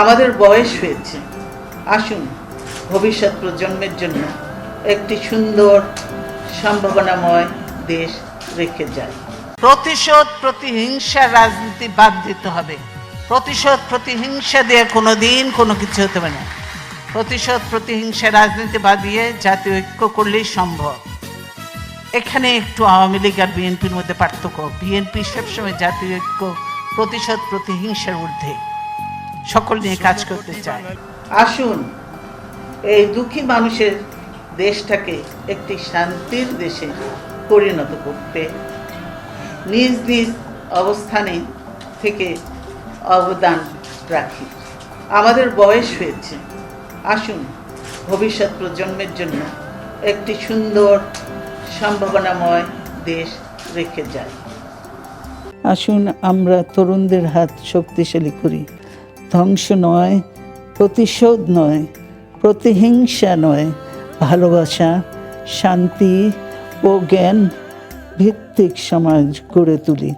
আমাদের বয়স হয়েছে। আসুন, ভবিষ্যৎ প্রজন্মের জন্য একটি সুন্দর সম্ভাবনাময় দেশ রেখে যায় প্রতিশোধ প্রতিহিংসার রাজনীতি বাদ দিতে হবে। প্রতিশোধ প্রতিহিংসা দিয়ে কোনো দিন কোনো কিছু হতে পারে না। প্রতিশোধ প্রতিহিংসা রাজনীতি বাদ দিয়ে জাতীয় ঐক্য করলেই সম্ভব। এখানে একটু আওয়ামী লীগ আর বিএনপির মধ্যে পার্থক্য। বিএনপি সবসময় জাতীয় ঐক্য, প্রতিশোধ প্রতিহিংসার ঊর্ধ্বে। সকল নিয়ে কাজ করতে চায়। আসুন, এই দুঃখী মানুষের দেশটাকে একটি শান্তির দেশে পরিণত করতে। নিজ নিজ অবস্থানে থেকে অবদান রাখি। আমাদের বয়স হয়েছে। আসুন, ভবিষ্যৎ প্রজন্মের জন্য একটি সুন্দর, সম্ভাবনাময় দেশ রেখে যাই। আসুন, আমরা তরুণদের হাত শক্তিশালী করি। ধ্বংস নয় প্রতিশোধ নয় প্রতিহিংসা নয় ভালোবাসা শান্তি ও জ্ঞান ভিত্তিক সমাজ গড়ে তুলি।